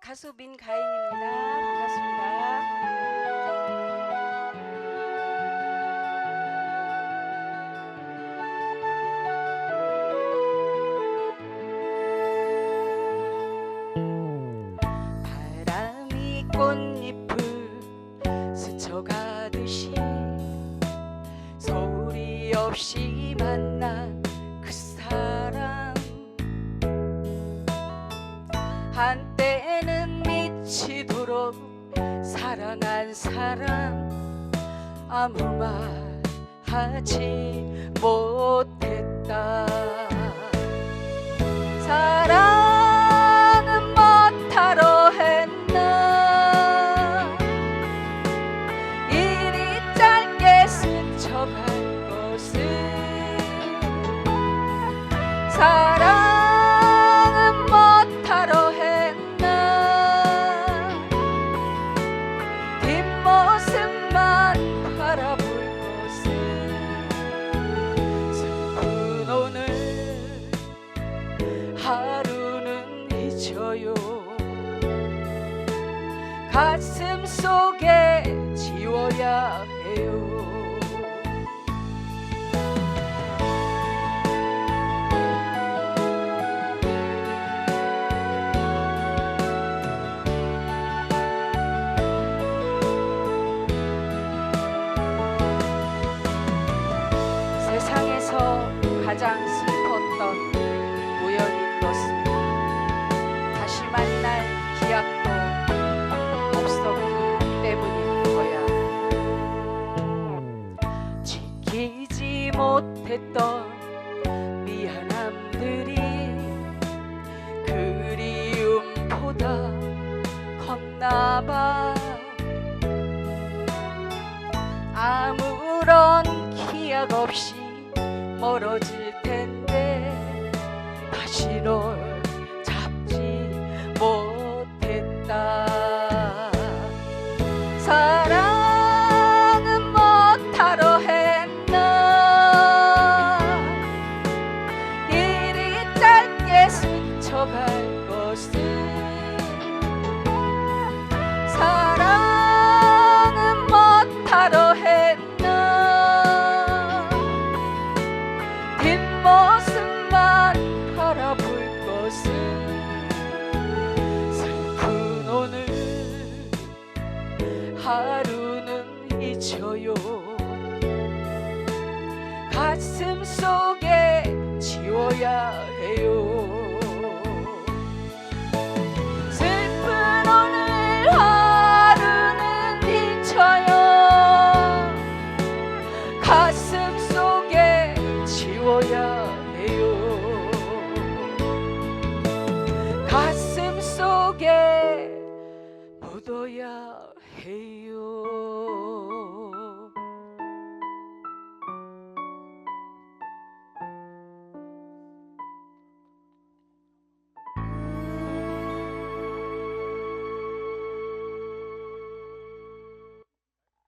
가수 민가인입니다. 반갑습니다. 바람이 꽃잎을 스쳐가듯이 소리 없이 만난 그 사람 한 사랑한 사람 아무 말 하지 못했다 잊어요. 가슴 속에 지워야 미안함들이 그리움보다 컸나봐. 아무런 기약 없이 멀어질 텐데 다시 널 잡지 못 것을. 사랑은 못하러 했나? 뒷모습만 바라볼 것을. 슬픈 오늘 하루는 잊어요. 가슴 속 속에 묻어야 해요